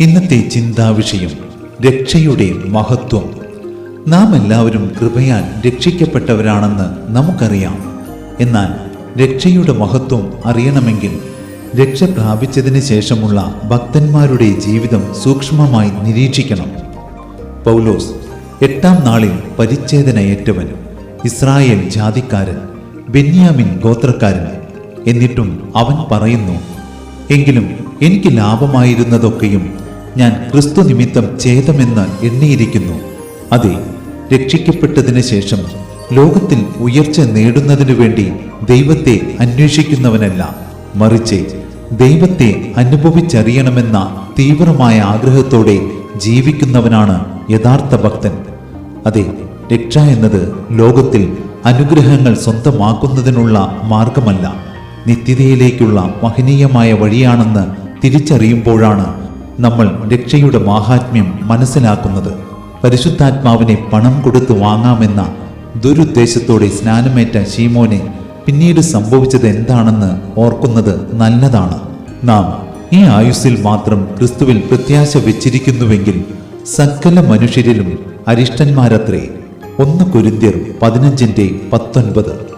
ഇന്നത്തെ ചിന്താവിഷയം രക്ഷയുടെ മഹത്വം. നാം എല്ലാവരും കൃപയാൽ രക്ഷിക്കപ്പെട്ടവരാണെന്ന് നമുക്കറിയാം. എന്നാൽ രക്ഷയുടെ മഹത്വം അറിയണമെങ്കിൽ രക്ഷ പ്രാപിച്ചതിന് ശേഷമുള്ള ഭക്തന്മാരുടെ ജീവിതം സൂക്ഷ്മമായി നിരീക്ഷിക്കണം. പൗലോസ് എട്ടാം നാളിൽ പരിച്ഛേദനയേറ്റവൻ ഇസ്രായേൽ ജാതിക്കാരൻ ബെന്യാമിൻ ഗോത്രക്കാരൻ എന്നിട്ടും അവൻ പറയുന്നു എങ്കിലും എനിക്ക് ലാഭമായിരുന്നതൊക്കെയും ഞാൻ ക്രിസ്തു നിമിത്തം ഛേദമെന്ന് എണ്ണിയിരിക്കുന്നു. അതെ രക്ഷിക്കപ്പെട്ടതിന് ശേഷം ലോകത്തിൽ ഉയർച്ച നേടുന്നതിനു വേണ്ടി ദൈവത്തെ അന്വേഷിക്കുന്നവനല്ല. മറിച്ച് ദൈവത്തെ അനുഭവിച്ചറിയണമെന്ന തീവ്രമായ ആഗ്രഹത്തോടെ ജീവിക്കുന്നവനാണ് യഥാർത്ഥ ഭക്തൻ. അതെ രക്ഷ എന്നത് ലോകത്തിൽ അനുഗ്രഹങ്ങൾ സ്വന്തമാക്കുന്നതിനുള്ള മാർഗമല്ല. നിത്യതയിലേക്കുള്ള മഹനീയമായ വഴിയാണെന്ന് തിരിച്ചറിയുമ്പോഴാണ് നമ്മൾ രക്ഷയുടെ മാഹാത്മ്യം മനസ്സിലാക്കുന്നത്. പരിശുദ്ധാത്മാവിനെ പണം കൊടുത്തു വാങ്ങാമെന്ന ദുരുദ്ദേശത്തോടെ സ്നാനമേറ്റ ശീമോനെ പിന്നീട് സംഭവിച്ചത് എന്താണെന്ന് ഓർക്കുന്നത് നല്ലതാണ്. നാം ഈ ആയുസ്സിൽ മാത്രം ക്രിസ്തുവിൽ പ്രത്യാശ വെച്ചിരിക്കുന്നുവെങ്കിൽ സകല മനുഷ്യരിലും അരിഷ്ടന്മാരത്രേ. ഒന്ന് കൊരിന്ത്യർ പതിനഞ്ചിന്റെ പത്തൊൻപത്.